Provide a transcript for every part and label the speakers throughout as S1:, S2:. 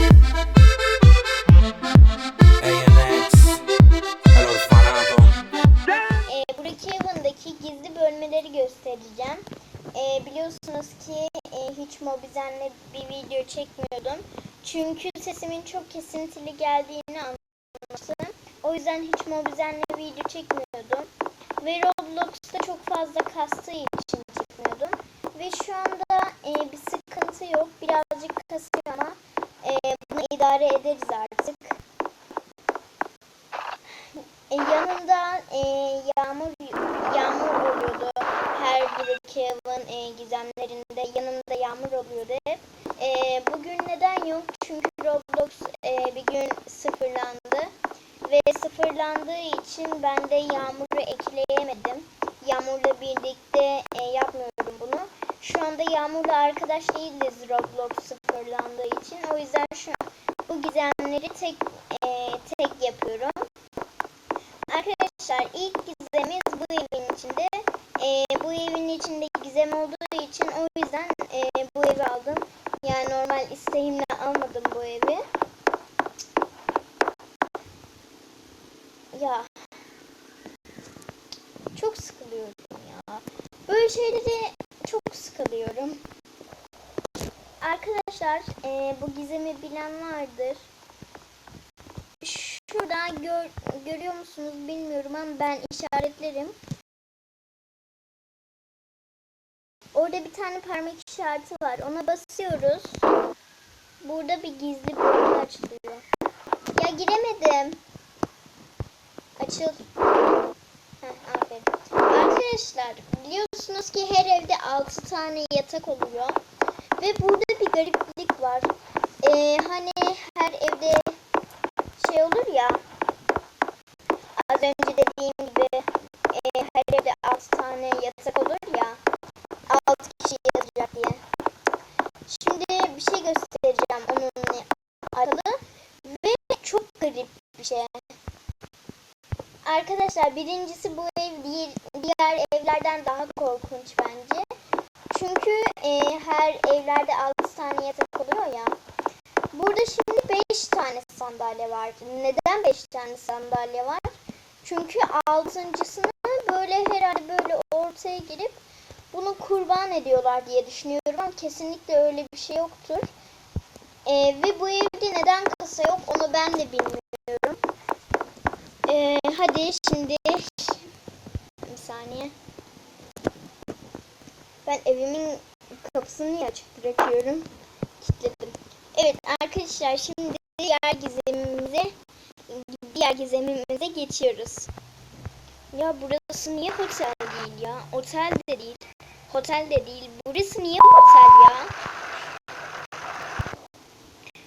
S1: Ee, Brookhaven'daki gizli bölmeleri göstereceğim. Ee, biliyorsunuz ki e, hiç Mobizen'le bir video çekmiyordum. Çünkü sesimin çok kesintili geldiğini anlamıştım. O yüzden hiç Mobizen'le video çekmiyordum. Ve Roblox'ta çok fazla kastığı için çekmiyordum. Ve şu anda e, bir sıkıntı yok. Birazcık kasıyor ama e, bunu idare ederiz artık. E, yanında e, yağmur yağmur oluyordu. Her Brookhaven e, gizemlerinde yanımda yağmur oluyordu hep. E, bugün neden yok? Çünkü Roblox e, bir gün sıfırlandı. Ve sıfırlandığı için ben de yağmuru ekleyemedim. Yağmurla birlikte e, yapmıyorum bunu. Şu anda Yağmur'la arkadaş değiliz Roblox sıfırlandığı için. O yüzden şu bu gizemleri tek e, tek yapıyorum. Arkadaşlar ilk gizemimiz bu evin içinde. Ee, bu evin içinde gizem olduğu için o yüzden e, bu evi aldım. Yani normal isteğimle almadım bu evi. Ya çok sıkılıyorum ya. Böyle şeyleri çok sıkılıyorum. Arkadaşlar e, bu gizemi bilen vardır şurada gör, görüyor musunuz bilmiyorum ama ben işaretlerim. Orada bir tane parmak işareti var. Ona basıyoruz. Burada bir gizli bölüm açılıyor. Ya giremedim. Açıl. Heh, aferin. Arkadaşlar biliyorsunuz ki her evde 6 tane yatak oluyor. Ve burada bir gariplik var. Ee, hani her evde şey olur ya az önce dediğim gibi e, her evde 6 tane yatak olur ya 6 kişi yatacak diye. Şimdi bir şey göstereceğim onunla alakalı ve çok garip bir şey. Arkadaşlar birincisi bu ev diğer, diğer evlerden daha korkunç bence. Çünkü e, her evlerde 6 tane yatak oluyor ya. Burada şimdi 5 tane sandalye var. Neden 5 tane sandalye var? Çünkü altıncısını böyle herhalde böyle ortaya girip bunu kurban ediyorlar diye düşünüyorum ama kesinlikle öyle bir şey yoktur. Ee, ve bu evde neden kasa yok onu ben de bilmiyorum. Ee, hadi şimdi bir saniye. Ben evimin kapısını açık bırakıyorum? Kilitledim. Evet arkadaşlar şimdi diğer gizemimize diğer gizemimize geçiyoruz. Ya burası niye otel değil ya? Otel de değil. Otel de değil. Burası niye otel ya?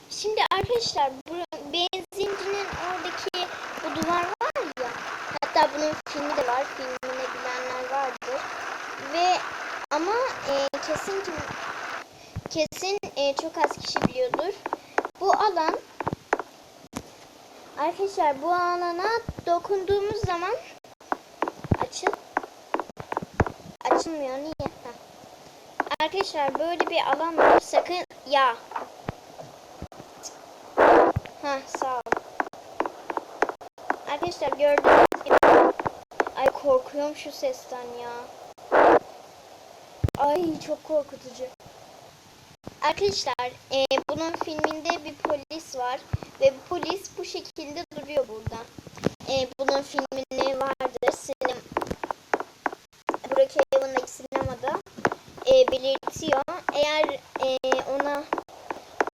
S1: Şimdi arkadaşlar bu benzincinin oradaki bu duvar var ya. Hatta bunun filmi de var. Filmini bilenler vardır. Ve ama e, kesin kesin e, çok az kişi biliyordur. Bu alan arkadaşlar bu alana dokunduğumuz zaman açıl açılmıyor niye? Heh. Arkadaşlar böyle bir alan var. Sakın ya. Ha sağ ol. Arkadaşlar gördüğünüz gibi ay korkuyorum şu sesten ya. Ay çok korkutucu. Arkadaşlar e, bunun filminde bir polis var ve polis bu şekilde duruyor burada. E, bunun filminde vardır sinem Brookhaven'daki sinemada e, belirtiyor. Eğer e, ona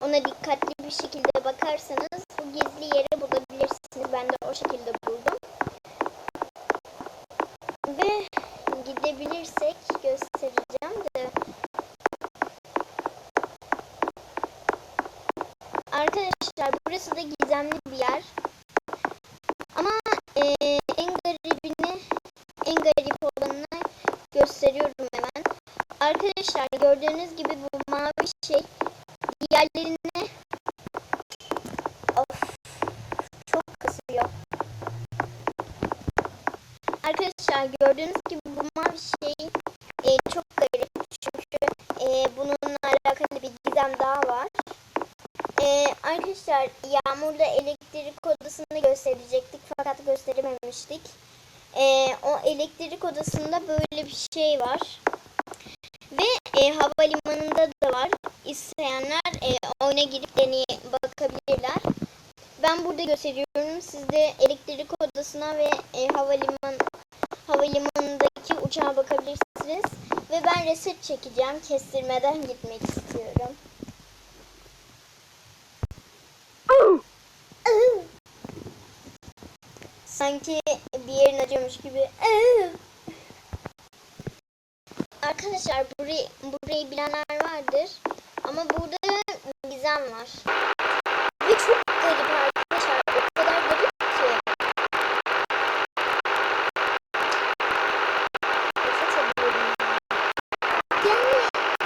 S1: ona dikkatli bir şekilde bakarsanız bu gizli yeri bulabilirsiniz. Ben de o şekilde buldum. Ve gidebilirsek göstereceğim de Arkadaşlar burası da gizemli bir yer. Ama e, en garibini, en garip olanını gösteriyorum hemen. Arkadaşlar gördüğünüz gibi bu mavi şey diğerlerine of çok kasıyor. Arkadaşlar gördüğünüz gibi bu mavi şey e, çok garip çünkü e, bununla alakalı bir gizem daha var. Ee, arkadaşlar Yağmur'da elektrik odasını gösterecektik fakat gösterememiştik. Ee, o elektrik odasında böyle bir şey var. Ve e, havalimanında da var. İsteyenler e, oyuna girip deneye bakabilirler. Ben burada gösteriyorum. Siz de elektrik odasına ve e, havaliman havalimanındaki uçağa bakabilirsiniz. Ve ben reset çekeceğim. Kestirmeden gitmek istiyorum. Sanki bir yerin acıyormuş gibi. Arkadaşlar burayı, burayı bilenler vardır. Ama burada gizem var. Ve çok garip arkadaşlar. O kadar garip ki. Nefes alıyorum ya. Yani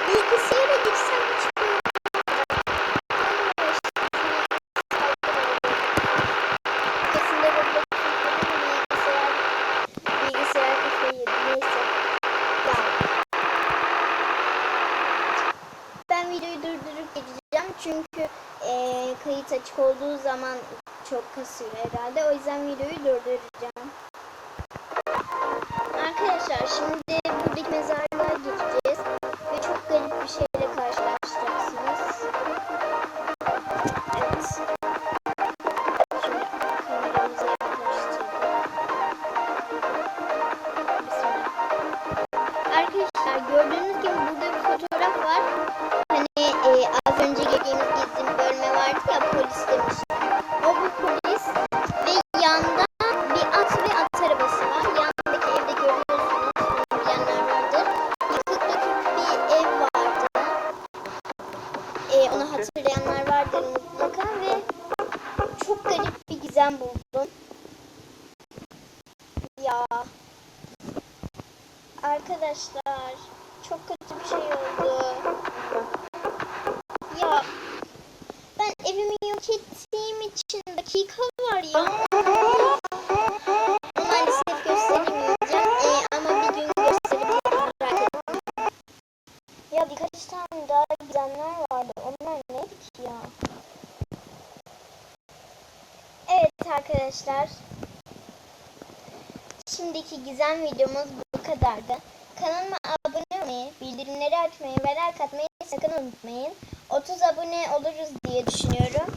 S1: bilgisayara girsem hiç böyle Kesinlikle Roblox bilgisayar bilgisayar kafayı yedi. Neyse. Ya. Ben videoyu durdurup geçeceğim çünkü eee, kayıt açık olduğu zaman çok kasıyor herhalde. O yüzden videoyu durduracağım. Arkadaşlar şimdi buradaki mezarlığa gizem buldum. Ya. Arkadaşlar çok kötü bir şey oldu. Ya ben evimi yok ettiğim için dakika var ya. Maalesef gösteremeyeceğim Ee, ama bir gün gösterebilirim merak etmeyin. Ya birkaç tane daha gizemler vardı. Onlar neydi ki ya? Evet arkadaşlar. Şimdiki gizem videomuz bu kadardı. Kanalıma abone olmayı, bildirimleri açmayı ve like atmayı sakın unutmayın. 30 abone oluruz diye düşünüyorum.